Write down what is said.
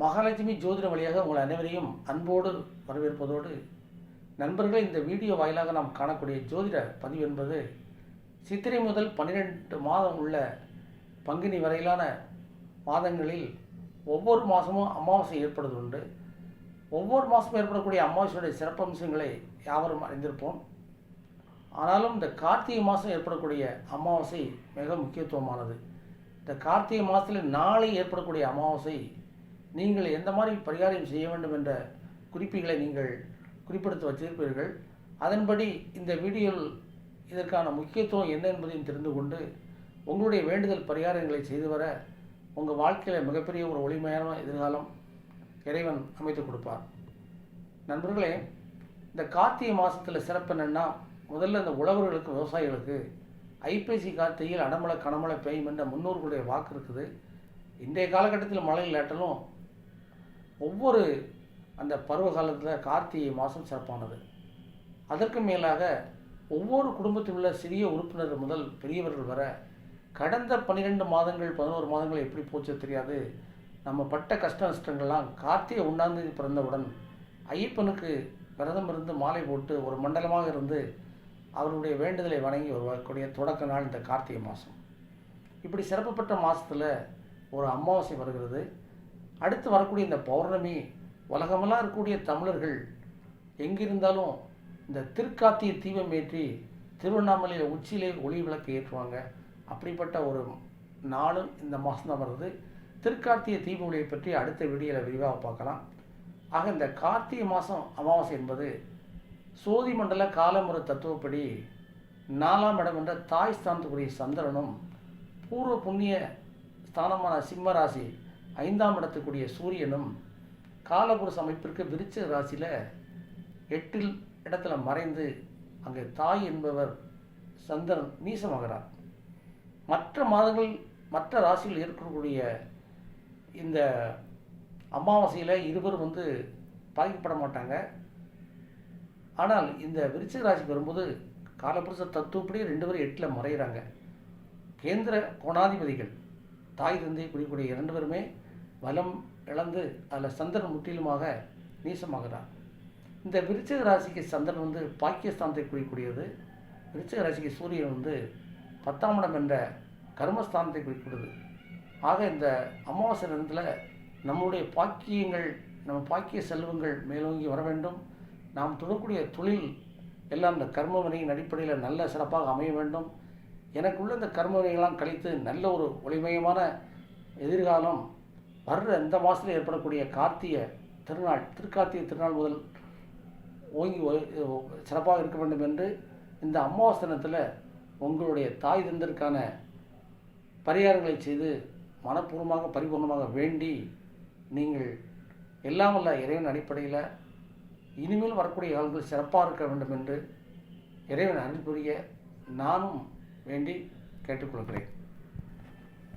மகாலட்சுமி ஜோதிட வழியாக உங்கள் அனைவரையும் அன்போடு வரவேற்பதோடு நண்பர்களே இந்த வீடியோ வாயிலாக நாம் காணக்கூடிய ஜோதிட பதிவு என்பது சித்திரை முதல் பன்னிரெண்டு மாதம் உள்ள பங்குனி வரையிலான மாதங்களில் ஒவ்வொரு மாதமும் அமாவாசை ஏற்படுவதுண்டு ஒவ்வொரு மாதமும் ஏற்படக்கூடிய அமாவாசையுடைய சிறப்பம்சங்களை யாவரும் அறிந்திருப்போம். ஆனாலும் இந்த கார்த்திகை மாதம் ஏற்படக்கூடிய அமாவாசை மிக முக்கியத்துவமானது. இந்த கார்த்திகை மாதத்தில் நாளை ஏற்படக்கூடிய அமாவாசை நீங்கள் எந்த மாதிரி பரிகாரம் செய்ய வேண்டும் என்ற குறிப்புகளை நீங்கள் குறிப்பிடுத்து வச்சிருப்பீர்கள். அதன்படி இந்த வீடியோவில் இதற்கான முக்கியத்துவம் என்ன என்பதையும் தெரிந்து கொண்டு உங்களுடைய வேண்டுதல் பரிகாரங்களை செய்து வர உங்கள் வாழ்க்கையில் மிகப்பெரிய ஒரு ஒளிமயமான எதிர்காலம் இறைவன் அமைத்து கொடுப்பார். நண்பர்களே இந்த கார்த்திகை மாதத்தில் சிறப்பு என்னென்னா முதல்ல இந்த உழவர்களுக்கு விவசாயிகளுக்கு ஐப்பசி கார்த்திகையில் அடமலை கனமழை பெய்யும் என்ற முன்னோர்களுடைய வாக்கு இருக்குது. இன்றைய காலகட்டத்தில் மழை இல்லாட்டாலும் ஒவ்வொரு அந்த பருவ காலத்தில் கார்த்திகை மாதம் சிறப்பானது. அதற்கு மேலாக ஒவ்வொரு குடும்பத்தில் உள்ள சிறிய உறுப்பினர் முதல் பெரியவர்கள் வர கடந்த பன்னிரெண்டு மாதங்கள் பதினோரு மாதங்கள் எப்படி போச்சோ தெரியாது. நம்ம பட்ட கஷ்ட நஷ்டங்கள்லாம் கார்த்திகை ஒன்றாம் பிறந்தவுடன் ஐயப்பனுக்கு விரதம் இருந்து மாலை போட்டு ஒரு மண்டலமாக இருந்து அவருடைய வேண்டுதலை வணங்கி வரக்கூடிய தொடக்க நாள் இந்த கார்த்திகை மாதம் இப்படி சிறப்புப்பட்ட மாதத்தில் ஒரு அமாவாசை வருகிறது. அடுத்து வரக்கூடிய இந்த பௌர்ணமி உலகமெல்லாம் இருக்கக்கூடிய தமிழர்கள் எங்கிருந்தாலும் இந்த திருக்கார்த்திகை தீபம் ஏற்றி திருவண்ணாமலையில் உச்சியிலே ஒளி விளக்கு ஏற்றுவாங்க. அப்படிப்பட்ட ஒரு நாளும் இந்த மாதம் தான் வருது. திருக்கார்த்திகை தீப ஒளியை பற்றி அடுத்த வீடியோவில் விரிவாக பார்க்கலாம். ஆக இந்த கார்த்திகை மாதம் அமாவாசை என்பது சோதி மண்டல காலமுறை தத்துவப்படி நாலாம் இடம் என்ற தாய் ஸ்தானத்துக்குரிய சந்திரனும் பூர்வ புண்ணிய ஸ்தானமான சிம்மராசி ஐந்தாம் இடத்துக்குரிய சூரியனும் காலபுருஷ அமைப்பிற்கு விருச்சிக ராசியில் எட்டில் இடத்துல மறைந்து அங்கே தாய் என்பவர் சந்திரன் நீசமாகிறார் மற்ற மாதங்கள் மற்ற ராசியில் இருக்கக்கூடிய இந்த அமாவாசையில் இருவரும் வந்து பாதிக்கப்பட மாட்டாங்க. ஆனால் இந்த விருச்சிக ராசிக்கு வரும்போது காலபுருஷ தத்துவப்படி ரெண்டு பேரும் எட்டில் மறைகிறாங்க கேந்திர கோணாதிபதிகள் தாய் தந்தை குறிக்கூடிய இரண்டு பேருமே வலம் இழந்து அதில் சந்திரன் முற்றிலுமாக நீசமாகிறார் இந்த விருச்சிக ராசிக்கு சந்திரன் வந்து பாக்கியஸ்தானத்தை குறிக்கூடியது விருச்சிக ராசிக்கு சூரியன் வந்து பத்தாம் இடம் என்ற கர்மஸ்தானத்தை குறிக்கிறது ஆக இந்த அமாவாசை நேரத்தில் நம்முடைய பாக்கியங்கள் நம்ம பாக்கிய செல்வங்கள் மேலோங்கி வர வேண்டும். நாம் தொடரக்கூடிய தொழில் எல்லாம் இந்த கர்ம வினையின் அடிப்படையில் நல்ல சிறப்பாக அமைய வேண்டும். எனக்குள்ள இந்த கர்ம வினைகள்லாம் கழித்து நல்ல ஒரு ஒளிமயமான எதிர்காலம் வர்ற இந்த மாதத்தில் ஏற்படக்கூடிய கார்த்திகை திருநாள் திருக்கார்த்திகை திருநாள் முதல் ஓங்கி சிறப்பாக இருக்க வேண்டும் என்று இந்த அமாவாசை தினத்தில் உங்களுடைய தாய் தந்தருக்கான பரிகாரங்களை செய்து மனப்பூர்வமாக பரிபூர்ணமாக வேண்டி நீங்கள் எல்லாம் வல்ல இறைவன் அடிப்படையில் இனிமேல் வரக்கூடிய காலங்கள் சிறப்பாக இருக்க வேண்டும் என்று இறைவன் அருள் புரிய நானும் வேண்டி கேட்டுக்கொள்கிறேன்.